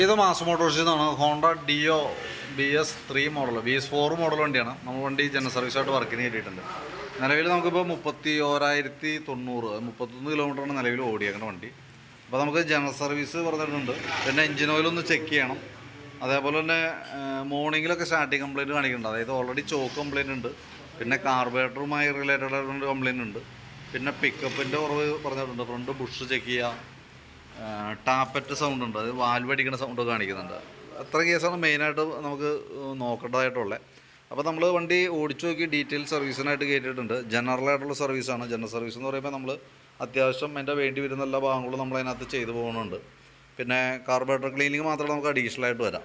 ഇത് mass motor നിന്നാണ് Honda Dio B S three model B S four model വണ്ടിയാണ്. നമ്മൾ വണ്ടി ജനറൽ സർവീസായിട്ട് വർക്കിന് കയറ്റിയിട്ടുണ്ട് നിലവിൽ നമുക്കിപ്പോൾ മുപ്പത്തി ഓരായിരത്തി തൊണ്ണൂറ് മുപ്പത്തൊന്ന് കിലോമീറ്ററാണ് നിലവിൽ ഓടിയേക്കുന്ന വണ്ടി. അപ്പോൾ നമുക്ക് ജനറൽ സർവീസ് പറഞ്ഞിട്ടുണ്ട്. പിന്നെ എഞ്ചിൻ ഒന്ന് ചെക്ക് ചെയ്യണം. അതേപോലെ തന്നെ മോർണിംഗിലൊക്കെ സ്റ്റാർട്ടിങ് കംപ്ലയിന്റ് കാണിക്കുന്നുണ്ട്. അതായത് ഓൾറെഡി ചോക്ക് കംപ്ലയിന്റ് ഉണ്ട്. പിന്നെ കാർബറേറ്ററുമായി റിലേറ്റഡ് ആയിട്ടുള്ള കംപ്ലയിന്റ് ഉണ്ട്. പിന്നെ പിക്കപ്പിന്റെ കുറവ് പറഞ്ഞിട്ടുണ്ട്. ഫ്രണ്ട് ബുഷ് ചെക്ക് ചെയ്യുക ടാപ്പറ്റ് സൗണ്ട് ഉണ്ട്. അത് വാൽവ് അടിക്കുന്ന സൗണ്ട് കാണിക്കുന്നുണ്ട്. അത്ര കേസാണ് മെയിനായിട്ട് നമുക്ക് നോക്കേണ്ടതായിട്ടുള്ളത് അപ്പോൾ നമ്മൾ വണ്ടി ഓടിച്ചു നോക്കി ഡീറ്റെയിൽ സർവീസിനായിട്ട് കയറ്റിയിട്ടുണ്ട് ജനറലായിട്ടുള്ള സർവീസാണ് ജനറൽ സർവീസ് എന്ന് പറയുമ്പോൾ നമ്മൾ അത്യാവശ്യം എന്റെ വേണ്ടി വരുന്ന എല്ലാ ഭാഗങ്ങളും നമ്മൾ അതിനകത്ത് ചെയ്തു പോകുന്നുണ്ട്. പിന്നെ കാർബറേറ്റർ ക്ലീനിങ് മാത്രമേ നമുക്ക് അഡീഷണൽ ആയിട്ട് വരാം.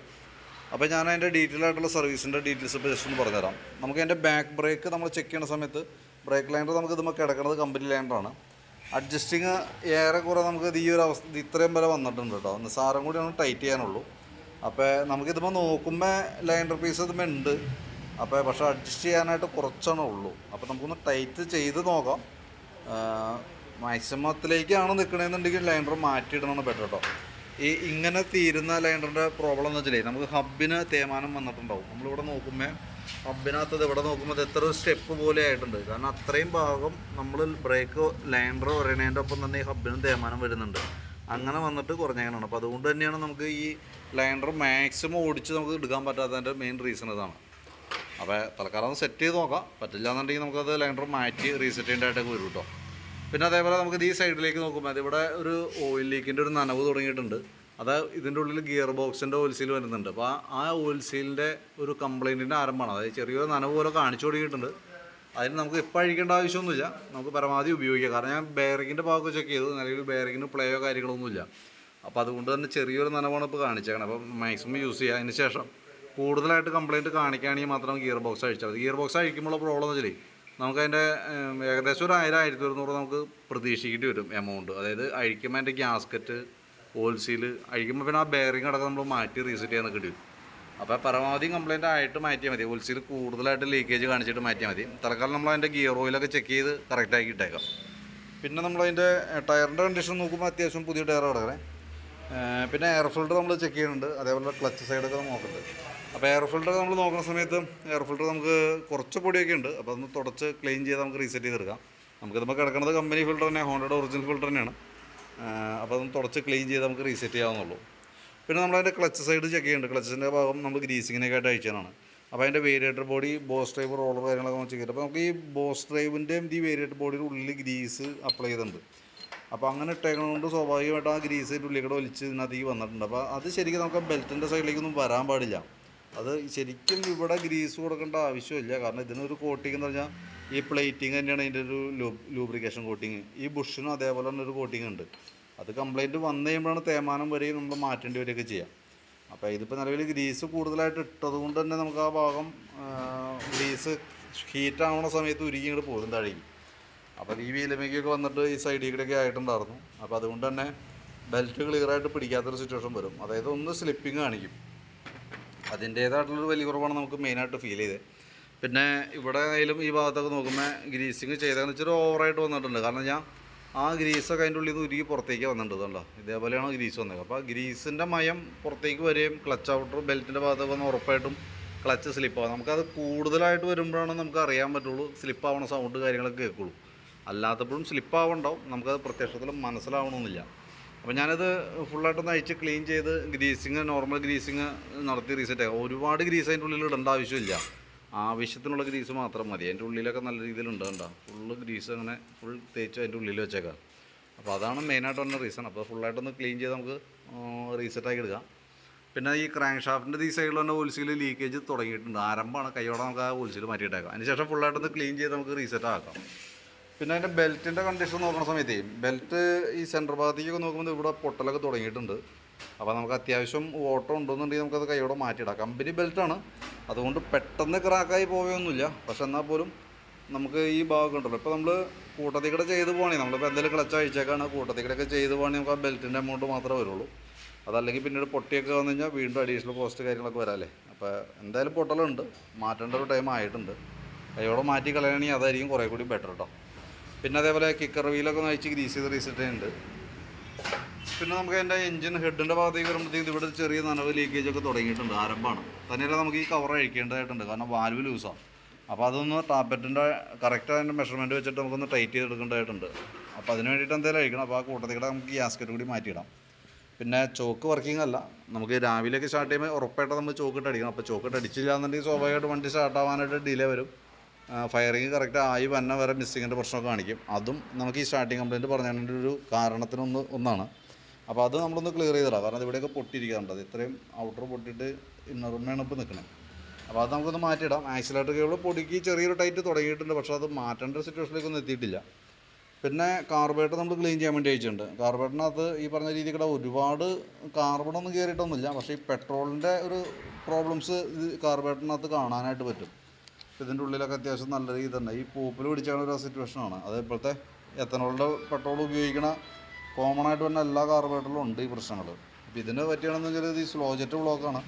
അപ്പോൾ ഞാൻ അതിന്റെ ഡീറ്റെയിൽ ആയിട്ടുള്ള സർവീസിന്റെ ഡീറ്റെയിൽസ് ജസ്റ്റ് ഒന്ന് പറഞ്ഞുതരാം. നമുക്ക് അതിന്റെ ബാക്ക് ബ്രേക്ക് നമ്മൾ ചെക്ക് ചെയ്യുന്ന സമയത്ത് ബ്രേക്ക് ലൈനർ നമുക്ക് ഇതുമ്പോൾ കിടക്കുന്നത് കമ്പനി ലൈനറാണ് അഡ്ജസ്റ്റിങ് ഏറെക്കുറെ നമുക്ക് ഈ ഒരു അവസ്ഥ ഇത് ഇത്രയും വരെ വന്നിട്ടുണ്ട് കേട്ടോ. നിസ്സാരം കൂടി ഒന്ന് ടൈറ്റ് ചെയ്യാനുള്ളൂ. അപ്പോൾ നമുക്കിതിപ്പോൾ നോക്കുമ്പോൾ ലൈൻഡർ പീസ് ഇതുമ്പോൾ ഉണ്ട്. അപ്പോൾ പക്ഷേ അഡ്ജസ്റ്റ് ചെയ്യാനായിട്ട് കുറച്ചാണ് ഉള്ളൂ. അപ്പോൾ നമുക്കൊന്ന് ടൈറ്റ് ചെയ്ത് നോക്കാം. മാക്സിമത്തിലേക്കാണ് നിൽക്കണമെന്നുണ്ടെങ്കിൽ ലൈൻഡർ മാറ്റിയിടുന്നതാണ് ബെറ്റർ കേട്ടോ. ഈ ഇങ്ങനെ തീരുന്ന ലൈൻഡറിന്റെ പ്രോബ്ലം എന്ന് വെച്ചാൽ നമുക്ക് ഹബിന് തേമാനം വന്നിട്ടുണ്ടാവും. നമ്മളിവിടെ നോക്കുമ്പോൾ ഹബിനകത്ത് ഇത് ഇവിടെ നോക്കുമ്പോൾ എത്ര സ്റ്റെപ്പ് പോലെ ആയിട്ടുണ്ട്. കാരണം അത്രയും ഭാഗം നമ്മൾ ബ്രേക്കോ ലൈൻഡറോ പറയുന്നതിന്റെ ഒപ്പം തന്നെ ഈ ഹബിനും തേമാനം വരുന്നുണ്ട്. അങ്ങനെ വന്നിട്ട് കുറഞ്ഞേക്കാനാണ് അപ്പോൾ അതുകൊണ്ട് തന്നെയാണ് നമുക്ക് ഈ ലൈൻഡർ മാക്സിമം ഓടിച്ച് നമുക്ക് എടുക്കാൻ പറ്റാത്തതിന്റെ മെയിൻ റീസൺ ഇതാണ്. അപ്പോൾ തൽക്കാലം സെറ്റ് ചെയ്ത് നോക്കാം. പറ്റില്ല എന്നുണ്ടെങ്കിൽ നമുക്കത് ലൈൻഡർ മാറ്റി റീസെറ്റ് ചെയ്യേണ്ടതായിട്ടൊക്കെ വരും കേട്ടോ. പിന്നെ അതേപോലെ നമുക്ക് ഈ സൈഡിലേക്ക് നോക്കുമ്പോൾ അതിവിടെ ഒരു ഓയിൽ ലീക്കിന്റെ ഒരു നനവ് തുടങ്ങിയിട്ടുണ്ട്. അത് ഇതിന്റെ ഉള്ളിൽ ഗിയർ ബോക്സിന്റെ ഓയിൽ സീൽ വരുന്നുണ്ട്. അപ്പോൾ ആ- ആ ഓയിൽ സീലിന്റെ ഒരു കംപ്ലൈന്റിന്റെ ആരംഭമാണ്. അതായത് ചെറിയൊരു നനവ് പോലെ കാണിച്ചു തുടങ്ങിയിട്ടുണ്ട് അതിന് നമുക്ക് ഇപ്പോൾ അഴിക്കേണ്ട ആവശ്യമൊന്നുമില്ല. നമുക്ക് പരമാവധി ഉപയോഗിക്കാം. കാരണം ഞാൻ ബെയറിങ്ങിന്റെ ഭാഗമൊക്കെ ചെക്ക് ചെയ്തു. നിലവിൽ ബെയറിങ്ങിന് പ്ലേയോ കാര്യങ്ങളൊന്നുമില്ല. അപ്പോൾ അതുകൊണ്ട് തന്നെ ചെറിയൊരു നനവാണ് ഇപ്പോൾ കാണിച്ചേക്കണം. അപ്പോൾ മാക്സിമം യൂസ് ചെയ്യുക അതിന് ശേഷം കൂടുതലായിട്ട് കംപ്ലയിന്റ് കാണിക്കുകയാണെങ്കിൽ മാത്രം ഗിയർ ബോക്സ് അഴിച്ചാൽ മതി. ഗിയർ ബോക്സ് അഴിക്കുമ്പോൾ പ്രോബ്ലം എന്ന് വെച്ചാൽ നമുക്കതിന്റെ ഏകദേശം ഒരു ആയിരം ആയിരത്തി ഒരുന്നൂറ് നമുക്ക് പ്രതീക്ഷിക്കേണ്ടി വരും എമൗണ്ട് അതായത് അഴിക്കുമ്പോൾ അതിന്റെ ഗ്യാസ്കറ്റ് സീൽ അഴിക്കുമ്പോൾ പിന്നെ ആ ബെയറിംഗ് അടക്കം നമ്മൾ മാറ്റി റീസെറ്റ് ചെയ്യാൻ വരും അപ്പോൾ പരമാവധി കംപ്ലയിന്റ് ആയിട്ട് മാറ്റിയാൽ മതി. ഹോൾസെയിൽ കൂടുതലായിട്ട് ലീക്കേജ് കാണിച്ചിട്ട് മാറ്റിയാൽ മതി. തൽക്കാലം നമ്മൾ അതിന്റെ ഗിയർ ഓയിലൊക്കെ ചെക്ക് ചെയ്ത് കറക്റ്റാക്കി ഇട്ടേക്കാം. പിന്നെ നമ്മളതിന്റെ ടയറിന്റെ കണ്ടീഷൻ നോക്കുമ്പോൾ അത്യാവശ്യം പുതിയ ടയർ കിടക്കണേ. പിന്നെ എയർ ഫിൽഡർ നമ്മൾ ചെക്ക് ചെയ്യുന്നുണ്ട്. അതേപോലെ ക്ലച്ച് സൈഡൊക്കെ നോക്കുന്നുണ്ട്. അപ്പോൾ എയർ ഫിൽഡർ നമ്മൾ നോക്കുന്ന സമയത്ത് എയർ ഫിൽഡർ നമുക്ക് കുറച്ച് പൊടിയൊക്കെ ഉണ്ട്. അപ്പോൾ അതൊന്ന് തുടച്ച് ക്ലീൻ ചെയ്ത് നമുക്ക് റീസെറ്റ് ചെയ്തെടുക്കാം. നമുക്ക് നമുക്ക് കിടക്കുന്നത് കമ്പനി ഫിൽട്ടർ തന്നെ ഹോണ്ടയുടെ ഒറിജിനൽ ഫിൽട്ടർ തന്നെയാണ്. അപ്പോൾ അതൊന്ന് തുടച്ച് ക്ലീൻ ചെയ്ത് നമുക്ക് റീസെറ്റ് ചെയ്യാവുന്നുള്ളൂ. പിന്നെ നമ്മളതിന്റെ ക്ലച്ച് സൈഡ് ചെക്ക് ചെയ്യുന്നുണ്ട് ക്ലച്ചിന്റെ ഭാഗം നമ്മൾ ഗ്രീസിങ്ങിനൊക്കെ ആയിട്ട് അയച്ചതാണ് അപ്പോൾ അതിന്റെ variator body boss drive roller കാര്യങ്ങളൊക്കെ നമ്മൾ ചെക്ക് ചെയ്തിട്ട് അപ്പോൾ നമുക്ക് ഈ ബോസ് ഡ്രൈവിന്റെയും ഈ വേരിയേറ്റർ ബോഡിയുടെ ഉള്ളിൽ ഗ്രീസ് അപ്ലൈ ചെയ്തിട്ടുണ്ട്. അപ്പോൾ അങ്ങനെ ഇട്ടേക്കണതുകൊണ്ട് സ്വാഭാവികമായിട്ട് ആ ഗ്രീസ് ഉള്ളിൽ കൂടെ ഒലിച്ച് ഇതിനകത്തേക്ക് വന്നിട്ടുണ്ട്. അപ്പോൾ അത് ശരിക്കും നമുക്ക് ബെൽറ്റിന്റെ സൈഡിലേക്കൊന്നും വരാൻ പാടില്ല. അത് ശരിക്കും ഇവിടെ ഗ്രീസ് കൊടുക്കേണ്ട ആവശ്യമില്ല. കാരണം ഇതിനൊരു കോട്ടിങ് എന്ന് പറഞ്ഞാൽ ഈ പ്ലേറ്റിംഗ് തന്നെയാണ് അതിന്റെ ഒരു ലൂബ്രിക്കേഷൻ കോട്ടിങ് ഈ ബുഷിനും അതേപോലെ തന്നെ ഒരു കോട്ടിങ് ഉണ്ട്. അത് കംപ്ലൈന്റ് വന്നു കഴിയുമ്പോഴാണ് തേമാനം വരെയും നമ്മൾ മാറ്റേണ്ടി വരികയൊക്കെ ചെയ്യാം. അപ്പോൾ ഇതിപ്പോൾ നിലവിൽ ഗ്രീസ് കൂടുതലായിട്ട് ഇട്ടത് കൊണ്ട് തന്നെ നമുക്ക് ആ ഭാഗം ഗ്രീസ് ഹീറ്റ് ആവുന്ന സമയത്ത് ഉരുകി ഇങ്ങോട്ട് പോകും താഴേക്ക്. അപ്പോൾ ഈ വീലമേക്കൊക്കെ വന്നിട്ട് ഈ സൈഡിൽ കൂടെയൊക്കെ ആയിട്ടുണ്ടായിരുന്നു. അപ്പോൾ അതുകൊണ്ട് തന്നെ ബെൽറ്റ് ക്ലിയറായിട്ട് പിടിക്കാത്തൊരു സിറ്റുവേഷൻ വരും. അതായത് ഒന്ന് സ്ലിപ്പിങ് കാണിക്കും. അതിന്റേതായിട്ടുള്ളൊരു വലിയ കുറവാണ് നമുക്ക് മെയിനായിട്ട് ഫീൽ ചെയ്തത്. പിന്നെ ഇവിടെ ആയാലും ഈ ഭാഗത്തൊക്കെ നോക്കുമ്പോൾ ഗ്രീസിങ് ചെയ്തതെന്ന് വെച്ചാൽ ഓവറായിട്ട് വന്നിട്ടുണ്ട്. കാരണം ഞാൻ ആ ഗ്രീസൊക്കെ അതിന്റെ ഉള്ളിൽ നിന്ന് ഉരുകി പുറത്തേക്ക് വന്നിട്ടുണ്ട് കണ്ടോ? ഇതേപോലെയാണ് ഗ്രീസ് വന്നത്. അപ്പോൾ ഗ്രീസിന്റെ മയം പുറത്തേക്ക് വരികയും ക്ലച്ച് ഔട്ടർ ബെൽറ്റിന്റെ ഭാഗത്തൊക്കെ വന്ന് ഉറപ്പായിട്ടും ക്ലച്ച് സ്ലിപ്പാകും നമുക്കത് കൂടുതലായിട്ട് വരുമ്പോഴാണ് നമുക്ക് അറിയാൻ പറ്റുള്ളൂ സ്ലിപ്പാവണ സൗണ്ട് കാര്യങ്ങളൊക്കെ കേൾക്കുള്ളൂ. അല്ലാത്തപ്പോഴും സ്ലിപ്പാവുണ്ടാവും നമുക്കത് പ്രത്യക്ഷത്തിൽ മനസ്സിലാവണമെന്നില്ല അപ്പോൾ ഞാനത് ഫുള്ളായിട്ടൊന്ന് അയച്ച് ക്ലീൻ ചെയ്ത് ഗ്രീസിങ് നോർമൽ ഗ്രീസിങ് നടത്തി റീസെറ്റ് ആക്കാം ഒരുപാട് ഗ്രീസ് അതിന്റെ ഉള്ളിൽ ഇടേണ്ട ആവശ്യമില്ല. ആവശ്യത്തിനുള്ള ഗ്രീസ് മാത്രം മതി. അതിന്റെ ഉള്ളിലൊക്കെ നല്ല രീതിയിലുണ്ട് കണ്ടോ? ഫുള്ള് ഗ്രീസ് അങ്ങനെ ഫുൾ തേച്ച് അതിന്റെ ഉള്ളിൽ വെച്ചേക്കാം. അപ്പോൾ അതാണ് മെയിനായിട്ട് വന്ന റീസൺ അപ്പോൾ ഫുള്ളായിട്ടൊന്ന് ക്ലീൻ ചെയ്ത് നമുക്ക് റീസെറ്റാക്കി എടുക്കാം. പിന്നെ ഈ ക്രാങ്ക് ഷാഫ്റ്റിന്റെ ഈ സൈഡിൽ തന്നെ ഓൽസീൽ ലീക്കേജ് തുടങ്ങിയിട്ടുണ്ട്. ആരംഭമാണ്. കൈയോടെ നമുക്ക് ആ ഓൽസീൽ മാറ്റിയിട്ടേക്കാം. അതിന് ശേഷം ഫുള്ളായിട്ടൊന്ന് ക്ലീൻ ചെയ്ത് നമുക്ക് റീസെറ്റ് ആക്കാം. പിന്നെ അതിന്റെ ബെൽറ്റിന്റെ കണ്ടീഷൻ നോക്കുന്ന സമയത്ത് ബെൽറ്റ് ഈ സെന്റർ ഭാഗത്തേക്കൊക്കെ നോക്കുമ്പോൾ ഇവിടെ പൊട്ടലൊക്കെ തുടങ്ങിയിട്ടുണ്ട്. അപ്പോൾ നമുക്ക് അത്യാവശ്യം ഓട്ടം ഉണ്ടെന്നുണ്ടെങ്കിൽ നമുക്കത് കൈയോടെ മാറ്റിയിടാം. കമ്പനി ബെൽറ്റാണ് അതുകൊണ്ട് പെട്ടെന്ന് ക്രാക്കായി പോവുകയൊന്നുമില്ല പക്ഷെ എന്നാൽ പോലും നമുക്ക് ഈ ഭാഗമൊക്കെ ഉണ്ടല്ലോ. ഇപ്പോൾ നമ്മൾ കൂട്ടത്തിൽ കൂടെ ചെയ്ത് പോകണേ നമ്മളിപ്പോൾ എന്തെങ്കിലും ക്ലച്ച് അഴിച്ചേക്കാണ് കൂട്ടത്തിൽ കൂടെയൊക്കെ ചെയ്ത് പോകണമെങ്കിൽ നമുക്ക് ആ ബെൽറ്റിന്റെ എമൗണ്ട് മാത്രമേ വരുള്ളൂ. അതല്ലെങ്കിൽ പിന്നീട് പൊട്ടിയൊക്കെ വന്നു കഴിഞ്ഞാൽ വീണ്ടും അഡീഷണൽ കോസ്റ്റ് കാര്യങ്ങളൊക്കെ വരാല്ലേ? അപ്പോൾ എന്തായാലും പൊട്ടലുണ്ട്. മാറ്റേണ്ട ഒരു ടൈം ആയിട്ടുണ്ട്. കൈയോടെ മാറ്റി കളയണമെങ്കിൽ അതായിരിക്കും കുറേ കൂടി ബെറ്റർ കേട്ടോ പിന്നെ അതേപോലെ കിക്കർ വീലൊക്കെ അഴിച്ച് ഗ്രീസ് ചെയ്ത് റീസെറ്റ് ചെയ്യുന്നുണ്ട്. പിന്നെ നമുക്ക് അതിന്റെ എഞ്ചിൻ ഹെഡിന്റെ ഭാഗത്തേക്ക് വരുമ്പോഴത്തേക്ക് ഇവിടെ ചെറിയ നനവ് ലീക്കേജ് ഒക്കെ തുടങ്ങിയിട്ടുണ്ട് ആരംഭമാണ്. തന്നെയല്ല നമുക്ക് ഈ കവർ അഴിക്കേണ്ടതായിട്ടുണ്ട് കാരണം വാൽവ് ലൂസാണ് അപ്പോൾ അതൊന്ന് ടാപ്പറ്റിന്റെ കറക്റ്റ് അതിന്റെ മെഷർമെന്റ് വെച്ചിട്ട് നമുക്കൊന്ന് ടൈറ്റ് ചെയ്ത് എടുക്കേണ്ടതായിട്ടുണ്ട് അപ്പോൾ അതിന് വേണ്ടിയിട്ട് എന്തെങ്കിലും അഴിക്കണം. അപ്പോൾ ആ കൂട്ടത്തിൽ കൂടെ നമുക്ക് ഗ്യാസ്കറ്റ് കൂടി മാറ്റിയിടാം. പിന്നെ ചോക്ക് വർക്കിംഗ് അല്ല. നമുക്ക് രാവിലെയൊക്കെ സ്റ്റാർട്ട് ചെയ്യുമ്പോൾ ഉറപ്പായിട്ട് നമ്മൾ ചോക്കിട്ട് അടിക്കണം. അപ്പോൾ ചോക്കിട്ട് അടിച്ചില്ല എന്നുണ്ടെങ്കിൽ സ്വാഭാവികമായിട്ട് വണ്ടി സ്റ്റാർട്ട് ആവാനായിട്ട് ഡിലേ വരും. ഫയറിങ് കറക്റ്റ് ആയി വന്ന വരെ മിസ്സിങ്ങിന്റെ പ്രശ്നമൊക്കെ കാണിക്കും. അതും നമുക്ക് ഈ സ്റ്റാർട്ടിങ് കംപ്ലയിന്റ് പറഞ്ഞതിന്റെ ഒരു കാരണത്തിനൊന്ന് ഒന്നാണ്. അപ്പോൾ അത് നമ്മളൊന്ന് ക്ലിയർ ചെയ്തിടാം. കാരണം ഇവിടെയൊക്കെ പൊട്ടിയിരിക്കാറുണ്ട് അത് ഇത്രയും ഔട്ടർ പൊട്ടിയിട്ട് ഇന്നറുമ്മയാണ് ഇപ്പോൾ നിൽക്കുന്നത് അപ്പോൾ അത് നമുക്കൊന്ന് മാറ്റിയിടാം. ആക്സിലേറ്റർ കേബിൾ പൊടിക്ക് ചെറിയൊരു ടൈറ്റ് തുടങ്ങിയിട്ടുണ്ട്. പക്ഷേ അത് മാറ്റേണ്ട സിറ്റുവേഷനിലേക്കൊന്നും എത്തിയിട്ടില്ല. പിന്നെ കാർബേറ്റർ നമ്മൾ ക്ലീൻ ചെയ്യാൻ വേണ്ടി അയച്ചിട്ടുണ്ട് കാർബേറ്ററിനകത്ത് ഈ പറഞ്ഞ രീതിക്കുള്ള ഒരുപാട് കാർബണൊന്നും കയറിയിട്ടൊന്നുമില്ല പക്ഷേ ഈ പെട്രോളിന്റെ ഒരു പ്രോബ്ലംസ് ഇത് കാർബേറ്ററിനകത്ത് കാണാനായിട്ട് പറ്റും. ഇതിന്റെ ഉള്ളിലൊക്കെ അത്യാവശ്യം നല്ല രീതിയിൽ തന്നെ. ഈ പൂപ്പിൽ പിടിച്ചാണ് ഒരു സിറ്റുവേഷനാണ് അത് ഇപ്പോഴത്തെ എത്തനോളിന്റെ പെട്രോൾ ഉപയോഗിക്കണ കോമൺ ആയിട്ട് വരുന്ന എല്ലാ കാർബറേറ്ററിലും ഉണ്ട് ഈ പ്രശ്നങ്ങൾ അപ്പോൾ ഇതിന് പറ്റിയാണെന്ന് വെച്ചാൽ ഇത് ഈ സ്ലോ ജെറ്റ് ബ്ലോക്കാണ്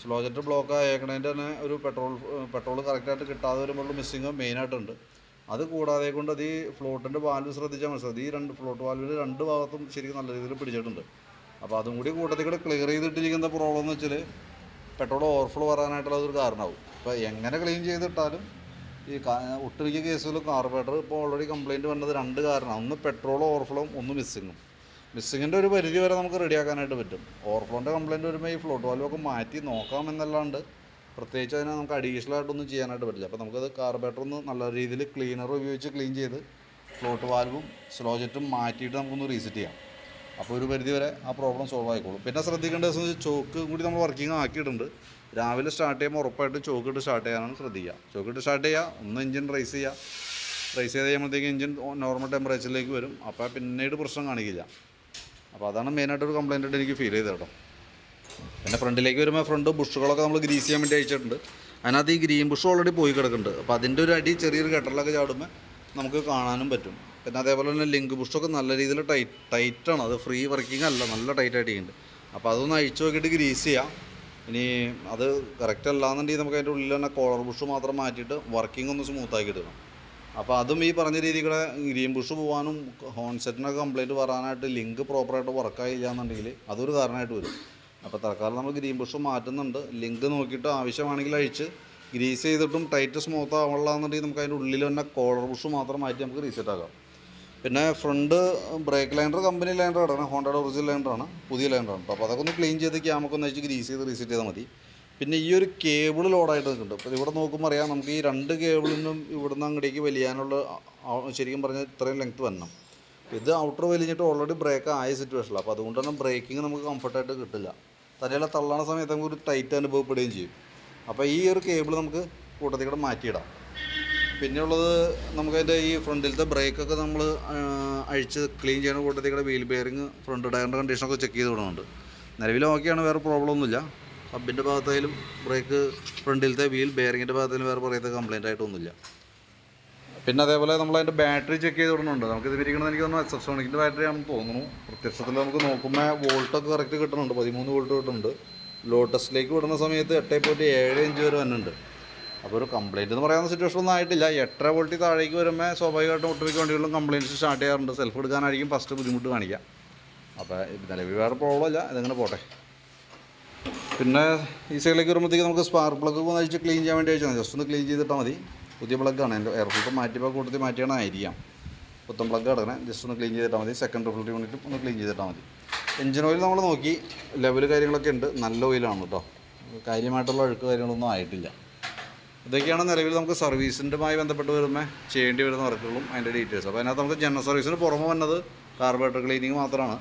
സ്ലോ ജെറ്റ് ബ്ലോക്ക് ആയേക്കണതിന്റെ തന്നെ ഒരു പെട്രോൾ പെട്രോൾ കറക്റ്റായിട്ട് കിട്ടാതെ വരുമ്പോൾ മിസ്സിങ് മെയിനായിട്ടുണ്ട് അത് കൂടാതെ കൊണ്ട് അത് ഈ ഫ്ലോട്ടിന്റെ വാൽവ് ശ്രദ്ധിച്ചാൽ മനസ്സിലാവും. ഈ രണ്ട് ഫ്ലോട്ട് വാൽവിൽ രണ്ട് ഭാഗത്തും ശരിക്കും നല്ല രീതിയിൽ പിടിച്ചിട്ടുണ്ട്. അപ്പോൾ അതും കൂടി കൂട്ടത്തിൽ കൂടെ ക്ലിയർ ചെയ്തിട്ടിരിക്കുന്ന പ്രോബ്ലം എന്ന് വെച്ചാൽ പെട്രോൾ ഓവർഫ്ലോ വരാനായിട്ടുള്ള അതൊരു കാരണമാവും അപ്പോൾ എങ്ങനെ ക്ലീൻ ചെയ്തിട്ടാലും ഈ ഒട്ടുമിക്ക കേസുകളിലും കാർബറേറ്റർ ഇപ്പോൾ ഓൾറെഡി കംപ്ലയിന്റ് വന്നത് രണ്ട് കാരണം ഒന്ന് പെട്രോൾ ഓവർഫ്ലോം ഒന്ന് മിസ്സിങ്ങും മിസ്സിങ്ങിന്റെ ഒരു പരിധി വരെ നമുക്ക് റെഡിയാക്കാനായിട്ട് പറ്റും. ഓവർഫ്ലോന്റെ കംപ്ലയിന്റ് വരുമ്പോൾ ഈ ഫ്ലോട്ട് വാൽവൊക്കെ മാറ്റി നോക്കാം എന്നല്ലാണ്ട് പ്രത്യേകിച്ച് അതിനെ നമുക്ക് അഡീഷണൽ ആയിട്ടൊന്നും ചെയ്യാനായിട്ട് പറ്റില്ല. അപ്പോൾ നമുക്കത് കാർബറേറ്റർ ഒന്ന് നല്ല രീതിയിൽ ക്ലീനർ ഉപയോഗിച്ച് ക്ലീൻ ചെയ്ത് ഫ്ലോട്ട് വാൽവും സ്ലോജറ്റും മാറ്റിയിട്ട് നമുക്കൊന്ന് റീസെറ്റ് ചെയ്യാം. അപ്പോൾ ഒരു പരിധി വരെ ആ പ്രോബ്ലം സോൾവ് ആയിക്കോളും. പിന്നെ ശ്രദ്ധിക്കേണ്ടത് എന്ന് വെച്ചാൽ ചോക്ക് കൂടി നമ്മൾ വർക്കിംഗ് ആക്കിയിട്ടുണ്ട്. രാവിലെ സ്റ്റാർട്ട് ചെയ്യുമ്പോൾ ഉറപ്പായിട്ട് ചോക്ക് ഇട്ട് സ്റ്റാർട്ട് ചെയ്യാനാണ് ശ്രദ്ധിക്കുക ചോക്ക് ഇട്ട് സ്റ്റാർട്ട് ചെയ്യുക ഒന്ന് എഞ്ചിൻ റൈസ് ചെയ്യുക റൈസ് ചെയ്ത് കഴിയുമ്പോഴത്തേക്ക് എഞ്ചിൻ നോർമൽ ടെമ്പറേച്ചറിലേക്ക് വരും. അപ്പോൾ പിന്നീട് പ്രശ്നം കാണിക്കില്ല. അപ്പോൾ അതാണ് മെയിനായിട്ട് ഒരു കംപ്ലയിന്റ് ആയിട്ട് എനിക്ക് ഫീൽ ചെയ്തത് കേട്ടോ. പിന്നെ ഫ്രണ്ടിലേക്ക് വരുമ്പോൾ ഫ്രണ്ട് ബുഷുകളൊക്കെ നമ്മൾ ഗ്രീസ് ചെയ്യാൻ വേണ്ടി അയച്ചിട്ടുണ്ട്. അതിനകത്ത് ഈ ഗ്രീൻ ബുഷ് ഓൾറെഡി പോയി കിടക്കുന്നുണ്ട്. അപ്പോൾ അതിന്റെ ഒരു അടി ചെറിയൊരു ഗട്ടറിലൊക്കെ ചാടുമ്പോൾ നമുക്ക് കാണാനും പറ്റും. പിന്നെ അതേപോലെ തന്നെ ലിങ്ക് ബുഷൊക്കെ നല്ല രീതിയിൽ ടൈറ്റ് ടൈറ്റാണ്. അത് ഫ്രീ വർക്കിംഗ് അല്ല നല്ല ടൈറ്റായിട്ട് ചെയ്യുന്നുണ്ട് അപ്പോൾ അതൊന്ന് അഴിച്ചു നോക്കിയിട്ട് ഗ്രീസ് ചെയ്യാം. ഇനി അത് കറക്റ്റ് അല്ലാന്നുണ്ടെങ്കിൽ നമുക്ക് അതിന്റെ ഉള്ളിൽ തന്നെ കോളർ ബുഷ് മാത്രം മാറ്റിയിട്ട് വർക്കിംഗ് ഒന്ന് സ്മൂത്താക്കി എടുക്കണം. അപ്പോൾ അതും ഈ പറഞ്ഞ രീതിയിലൂടെ ഗ്രീൻ ബുഷ് പോകാനും ഹോൺ സെറ്റിനൊക്കെ കംപ്ലൈന്റ് വരാനായിട്ട് ലിങ്ക് പ്രോപ്പറായിട്ട് വർക്കായില്ല എന്നുണ്ടെങ്കിൽ അതൊരു കാരണമായിട്ട് വരും. അപ്പോൾ തൽക്കാലം നമ്മൾ ഗ്രീൻ ബുഷ് മാറ്റുന്നുണ്ട്. ലിങ്ക് നോക്കിയിട്ട് ആവശ്യമാണെങ്കിൽ അഴിച്ച് ഗ്രീസ് ചെയ്തിട്ടും ടൈറ്റ് സ്മൂത്ത് ആവുള്ളതെന്നുണ്ടെങ്കിൽ നമുക്ക് അതിന്റെ ഉള്ളിൽ തന്നെ കോളർ ബുഷ് മാത്രം മാറ്റി നമുക്ക് റീസെറ്റ് ആക്കാം. പിന്നെ ഫ്രണ്ട് ബ്രേക്ക് ലൈൻഡർ കമ്പനി ലൈനറാണ് ഹോണ്ടയുടെ ഒറിജിനൽ ലൈനറാണ് പുതിയ ലൈനറാണ് അപ്പോൾ അതൊക്കെ ഒന്ന് ക്ലീൻ ചെയ്ത് ക്യാമൊക്കെ ഒന്ന് വെച്ച് ഗ്രീസ് ചെയ്ത് റീസെറ്റ് ചെയ്താൽ മതി. പിന്നെ ഈ ഒരു കേബിൾ ലോഡായിട്ട് നിൽക്കുന്നുണ്ട്. അപ്പോൾ ഇവിടെ നോക്കുമ്പോൾ അറിയാം നമുക്ക് ഈ രണ്ട് കേബിളിനും ഇവിടുന്ന് അങ്ങടേക്ക് വലിയാനുള്ള ശരിക്കും പറഞ്ഞാൽ ഇത്രയും ലെങ്ത് വരണം. ഇത് ഔട്ടർ വലിഞ്ഞിട്ട് ഓൾറെഡി ബ്രേക്ക് ആയ സിറ്റുവേഷനിലാണ് അപ്പോൾ അതുകൊണ്ട് തന്നെ ബ്രേക്കിംഗ് നമുക്ക് കംഫർട്ടായിട്ട് കിട്ടില്ല. തലയിലെ തള്ളണ സമയത്ത് നമുക്ക് ഒരു ടൈറ്റ് അനുഭവപ്പെടുകയും ചെയ്യും. അപ്പോൾ ഈ ഒരു കേബിൾ നമുക്ക് കൂട്ടത്തിൽ കൂടെ മാറ്റിയിടാം. പിന്നെയുള്ളത് നമുക്കതിന്റെ ഈ ഫ്രണ്ടിലത്തെ ബ്രേക്കൊക്കെ നമ്മൾ അഴിച്ച് ക്ലീൻ ചെയ്യണ കൂട്ടത്തിൽ കൂടെ വീൽ ബെയറിങ് ഫ്രണ്ട് ടയറിന്റെ കണ്ടീഷനൊക്കെ ചെക്ക് ചെയ്ത് വിടുന്നുണ്ട്. നിലവിൽ ഓക്കെയാണ് വേറെ പ്രോബ്ലം ഒന്നുമില്ല. ഹബിന്റെ ഭാഗത്തായാലും ബ്രേക്ക് ഫ്രണ്ടിലത്തെ വീൽ ബെയറിങ്ങിന്റെ ഭാഗത്തായാലും വേറെ പറയത്തെ കംപ്ലൈന്റ് ആയിട്ടൊന്നുമില്ല പിന്നെ അതേപോലെ നമ്മൾ അതിന്റെ ബാറ്ററി ചെക്ക് ചെയ്ത് വിടുന്നുണ്ട്. നമുക്ക് ഇത് ഇരിക്കുന്നത് എനിക്ക് തോന്നുന്നു എഫ് ബാറ്ററി ആണെന്ന് തോന്നുന്നു. പ്രത്യക്ഷത്തിൽ നമുക്ക് നോക്കുമ്പോൾ വോൾട്ടൊക്കെ കറക്റ്റ് കിട്ടുന്നുണ്ട് പതിമൂന്ന് വോൾട്ട് കിട്ടുന്നുണ്ട് ലോട്ടസ്റ്റിലേക്ക് വിടുന്ന സമയത്ത് എട്ട് പോയിന്റ് ഏഴ് ഇഞ്ച് വരെ വരുന്നുണ്ട് അപ്പോൾ ഒരു കംപ്ലയിന്റ് എന്ന് പറയുന്ന സിറ്റുവേഷൻ ഒന്നും ആയിട്ടില്ല. എട്ടര വോൾട്ടിൽ താഴേക്ക് വരുമ്പോൾ സ്വാഭാവികമായിട്ടും ഒട്ടുമിക്ക വണ്ടികളിലും കംപ്ലയിന്റ്സ് സ്റ്റാർട്ട് ചെയ്യാറുണ്ട്. സെൽഫ് എടുക്കാനായിരിക്കും ഫസ്റ്റ് ബുദ്ധിമുട്ട് കാണിക്കുക. അപ്പോൾ നിലവിൽ വേറെ പ്രോബ്ലം ഇല്ല ഇതങ്ങനെ പോട്ടെ. പിന്നെ ഈ സൈഡിലേക്ക് വരുമ്പോഴത്തേക്ക് നമുക്ക് സ്പാർക്ക് പ്ലഗ് ഒന്ന് ക്ലീൻ ചെയ്യാൻ വേണ്ടി അയച്ചാൽ ജസ്റ്റ് ഒന്ന് ക്ലീൻ ചെയ്തിട്ടാൽ മതി. പുതിയ പ്ലഗ്ഗാണ് എന്റെ എയർ ഫിൽറ്റർ മാറ്റിയപ്പോൾ കൂട്ടത്തിൽ മാറ്റിയാണ് ആയിരിക്കാം പുത്തൻ പ്ലഗ് കിടക്കണേ. ജസ്റ്റ് ഒന്ന് ക്ലീൻ ചെയ്തിട്ടാൽ മതി. സെക്കൻഡ് ഫിൽറ്റർ യൂണിറ്റും ഒന്ന് ക്ലീൻ ചെയ്തിട്ടാൽ മതി. എഞ്ചിൻ ഓയിൽ നമ്മൾ നോക്കി. ലെവൽ കാര്യങ്ങളൊക്കെ ഉണ്ട്. നല്ല ഓയിലാണ് കേട്ടോ കാര്യമായിട്ടുള്ള അഴുക്ക് കാര്യങ്ങളൊന്നും ആയിട്ടില്ല. ഇതൊക്കെയാണ് നിലവിൽ നമുക്ക് സർവീസിന്റെമായി ബന്ധപ്പെട്ട് വരുമ്പോൾ ചെയ്യേണ്ടി വരുന്ന വർക്കുകളും അതിന്റെ ഡീറ്റെയിൽസ് അപ്പോൾ അതിനകത്ത് നമുക്ക് ജനറൽ സർവീസിന് പുറമെ വന്നത് കാർബറേറ്റർ ക്ലീനിങ് മാത്രമാണ്.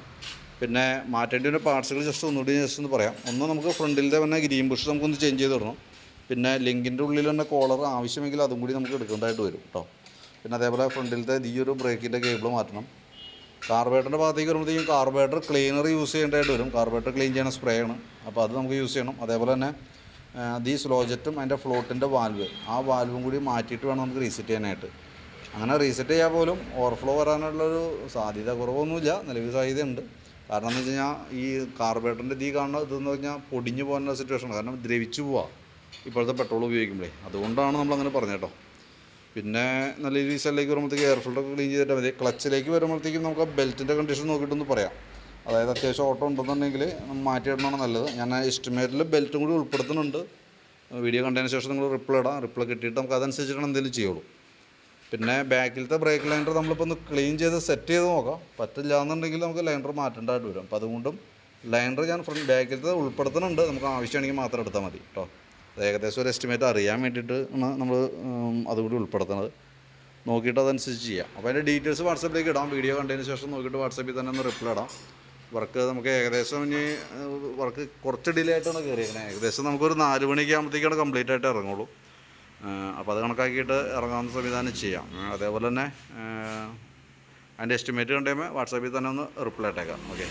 പിന്നെ മാറ്റേണ്ടി വരുന്ന പാർട്സുകൾ ജസ്റ്റ് ഒന്നുകൂടി ജസ്റ്റ് ഒന്ന് പറയാം. ഒന്ന് നമുക്ക് ഫ്രണ്ടിലത്തെ തന്നെ ഗ്രീൻ ബുഷ് നമുക്കൊന്ന് ചേഞ്ച് ചെയ്ത് ഇടണം പിന്നെ ലിങ്കിന്റെ ഉള്ളിൽ തന്നെ കോളർ ആവശ്യമെങ്കിൽ അതും കൂടി നമുക്ക് എടുക്കേണ്ടതായിട്ട് വരും കേട്ടോ പിന്നെ അതേപോലെ ഫ്രണ്ടിലത്തെ ഈ ഒരു ബ്രേക്കിന്റെ കേബിൾ മാറ്റണം. കാർബേറ്ററിന്റെ ഭാഗത്തേക്ക് വരുമ്പോഴത്തേക്കും കാർബേറ്റർ ക്ലീനർ യൂസ് ചെയ്യേണ്ടതായിട്ട് വരും. കാർബേറ്റർ ക്ലീൻ ചെയ്യണ സ്പ്രേ ആണ്. അപ്പോൾ അത് നമുക്ക് യൂസ് ചെയ്യണം. അതേപോലെ തന്നെ ദി സ്ലോജറ്റും അതിന്റെ ഫ്ലോട്ടിന്റെ വാൽവ് ആ വാൽവും കൂടി മാറ്റിയിട്ട് വേണം നമുക്ക് റീസെറ്റ് ചെയ്യാനായിട്ട്. അങ്ങനെ റീസെറ്റ് ചെയ്യാൻ പോലും ഓവർഫ്ലോ വരാനുള്ളൊരു സാധ്യത കുറവൊന്നുമില്ല. നിലവിൽ സാധ്യതയുണ്ട്. കാരണം എന്ന് വെച്ച് കഴിഞ്ഞാൽ ഈ കാർബേറ്ററിന്റെ തീ കാണുന്ന ഇതെന്ന് പറഞ്ഞാൽ പൊടിഞ്ഞു പോകുന്ന സിറ്റുവേഷൻ കാരണം ദ്രവിച്ചു പോവാ ഇപ്പോഴത്തെ പെട്രോൾ ഉപയോഗിക്കുമ്പോഴേ അതുകൊണ്ടാണ് നമ്മൾ അങ്ങനെ പറഞ്ഞത് കേട്ടോ. പിന്നെ നല്ല രീതിയിൽ സെല്ലിലേക്ക് വരുമ്പോഴത്തേക്ക് എയർ ഫിൽറ്റർ ക്ലീൻ ചെയ്തിട്ട് മതി. ക്ലച്ചിലേക്ക് വരുമ്പോഴത്തേക്കും നമുക്ക് ആ ബെൽറ്റിന്റെ കണ്ടീഷൻ നോക്കിയിട്ടൊന്ന് പറയാം. അതായത് അത്യാവശ്യം ഓട്ടം ഉണ്ടെന്നുണ്ടെങ്കിൽ മാറ്റിയിടണമാണ് നല്ലത്. ഞാൻ എസ്റ്റിമേറ്റിൽ ബെൽറ്റും കൂടി ഉൾപ്പെടുത്തുന്നുണ്ട്. വീഡിയോ കണ്ടതിന് ശേഷം നിങ്ങൾ റിപ്ലൈ ഇടാം. റിപ്ലൈ കിട്ടിയിട്ട് നമുക്ക് അതനുസരിച്ചിട്ടാണ് എന്തെങ്കിലും ചെയ്യുള്ളൂ. പിന്നെ ബാക്കിലത്തെ ബ്രേക്ക് ലൈൻഡർ നമ്മളിപ്പോൾ ഒന്ന് ക്ലീൻ ചെയ്ത് സെറ്റ് ചെയ്ത് നോക്കാം. പറ്റില്ല എന്നുണ്ടെങ്കിൽ നമുക്ക് ലൈൻഡർ മാറ്റേണ്ടതായിട്ട് വരും. അപ്പോൾ അതുകൊണ്ടും ലൈൻഡർ ഞാൻ ഫ്രണ്ട് ബാക്കിലത്തെ ഉൾപ്പെടുത്തുന്നുണ്ട്. നമുക്ക് ആവശ്യമാണെങ്കിൽ മാത്രം എടുത്താൽ മതി കേട്ടോ ഏകദേശം ഒരു എസ്റ്റിമേറ്റ് അറിയാൻ വേണ്ടിയിട്ട് ആണ് നമ്മൾ അതുകൂടി ഉൾപ്പെടുത്തുന്നത്. നോക്കിയിട്ട് അതനുസരിച്ച് ചെയ്യാം. അപ്പോൾ അതിന്റെ ഡീറ്റെയിൽസ് വാട്സപ്പിലേക്ക് ഇടാം. വീഡിയോ കണ്ടതിന് ശേഷം നോക്കിയിട്ട് വാട്സപ്പിൽ തന്നെ ഒന്ന് റിപ്ലൈ ഇടാം. വർക്ക് നമുക്ക് ഏകദേശം ഇനി വർക്ക് കുറച്ച് ഡിലേ ആയിട്ടാണ് കയറിയിരിക്കുന്നത് ഏകദേശം നമുക്കൊരു നാല് മണിക്ക് ആകുമ്പോഴത്തേക്കാണ് കംപ്ലീറ്റ് ആയിട്ട് ഇറങ്ങുള്ളൂ. അപ്പോൾ അത് കണക്കാക്കിയിട്ട് ഇറങ്ങാവുന്ന സംവിധാനം ചെയ്യാം. അതേപോലെ തന്നെ അതിന്റെ എസ്റ്റിമേറ്റ് കണ്ടുകഴിയുമ്പോൾ വാട്സാപ്പിൽ തന്നെ ഒന്ന് റിപ്ലൈ ഇട്ടേക്കാം. ഓക്കെ